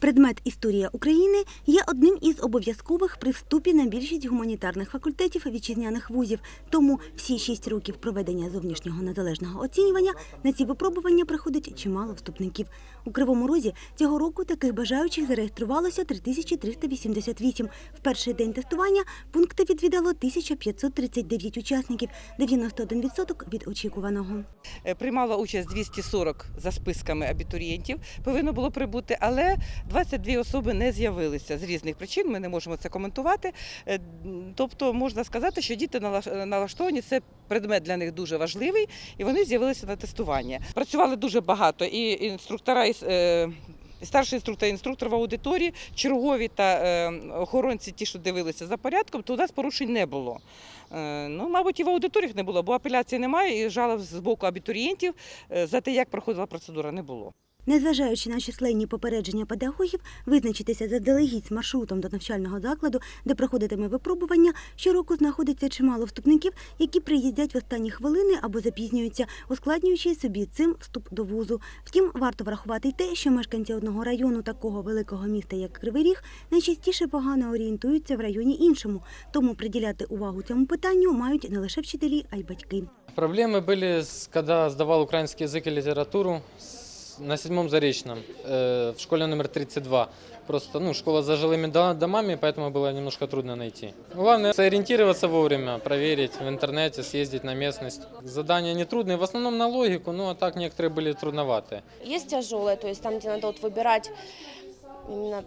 Предмет історія України є одним із обов'язкових при вступі на більшість гуманітарних факультетів вітчизняних вузів. Тому всі шість років проведення зовнішнього незалежного оцінювання на ці випробування приходить чимало вступників. У Кривому Розі цього року таких бажаючих зареєструвалося 3388. В перший день тестування пункти відвідало 1539 учасників, 91% від очікуваного. Е, Приймало участь 240 за списками абітурієнтів. Повинно було прибути, але 22 особи не з'явилися з різних причин. Ми не можемо це коментувати. Е, Тобто можна сказати, що діти налаштовані. Це предмет для них дуже важливий, і вони з'явилися на тестування. Працювали дуже багато і інструктора і е, Старший інструктор, інструктор в аудиторії, чергові та е, охоронці, ті, що дивилися за порядком, то у нас порушень не було. Е, ну, мабуть, і в аудиторіях не було, бо апеляції немає, і жалоб з боку абітурієнтів е, за те, як проходила процедура, не було. Незважаючи на численні попередження педагогів, визначитися заздалегідь з маршрутом до навчального закладу, де проходитиме випробування, щороку знаходиться чимало вступників, які приїздять в останні хвилини або запізнюються, ускладнюючи собі цим вступ до вузу. Втім, варто врахувати й те, що мешканці одного району такого великого міста, як Кривий Ріг, найчастіше погано орієнтуються в районі іншому. Тому приділяти увагу цьому питанню мають не лише вчителі, а й батьки. Проблемы были, с- когда сдавал украинский язык и литературу с- на седьмом Заречном, э, в школе номер 32. Просто, ну, школа с зажилыми до- домами, поэтому было немножко трудно найти. Главное сориентироваться вовремя, проверить в интернете, съездить на местность. Задания не трудные, в основном на логику, но а так некоторые были трудноватые. Есть тяжелые, то есть там, где надо вот выбирать именно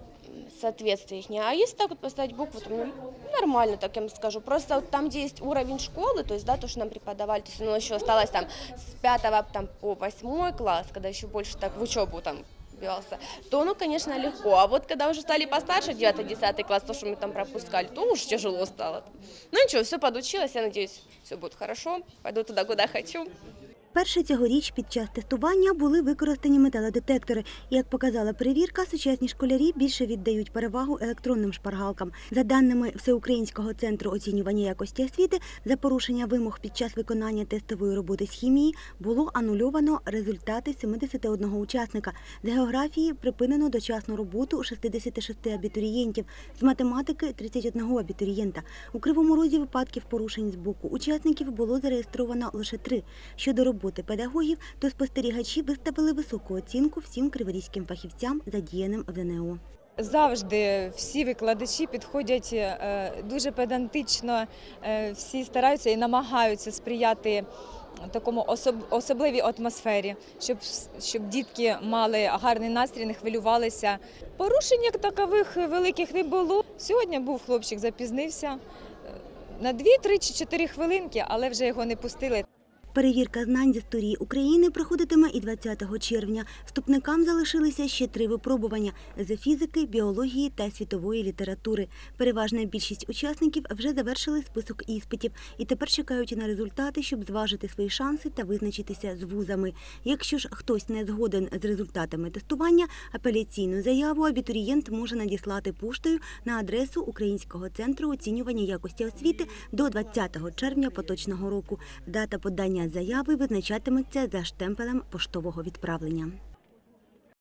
соответствие их. А если так вот поставить букву, то ну, нормально, так я вам скажу. Просто вот там, где есть уровень школы, то есть, да, то, что нам преподавали, то есть, ну, еще осталось там с 5 там, по 8 класс, когда еще больше так в учебу там вбивался, то, ну, конечно, легко. А вот когда уже стали постарше, 9-10 класс, то, что мы там пропускали, то уж тяжело стало. Ну ничего, все подучилась, я надеюсь, все будет хорошо, пойду туда, куда хочу. Перше цьогоріч під час тестування були використані металодетектори. Як показала перевірка, сучасні школярі більше віддають перевагу електронним шпаргалкам. За даними Всеукраїнського центру оцінювання якості освіти, за порушення вимог під час виконання тестової роботи з хімії було анульовано результати 71 учасника. З географії припинено дочасну роботу 66 абітурієнтів, з математики 31 абітурієнта. У Кривому Розі випадків порушень з боку учасників було зареєстровано лише три. Щодо роботи педагогів, то спостерігачі виставили високу оцінку всім криворізьким фахівцям, задіяним в ЗНО. Завжди всі викладачі підходять е, дуже педантично, е, всі стараються і намагаються сприяти такому особливій атмосфері, щоб, щоб дітки мали гарний настрій, не хвилювалися. Порушень як такових великих не було. Сьогодні був хлопчик, запізнився е, на 2, 3 чи 4 хвилинки, але вже його не пустили. Перевірка знань з історії України проходитиме і 20 червня. Вступникам залишилися ще три випробування з фізики, біології та світової літератури. Переважна більшість учасників вже завершили список іспитів і тепер чекають на результати, щоб зважити свої шанси та визначитися з вузами. Якщо ж хтось не згоден з результатами тестування, апеляційну заяву абітурієнт може надіслати поштою на адресу Українського центру оцінювання якості освіти до 20 червня поточного року. Дата подання заяви визначатиметься за штемпелем поштового відправлення.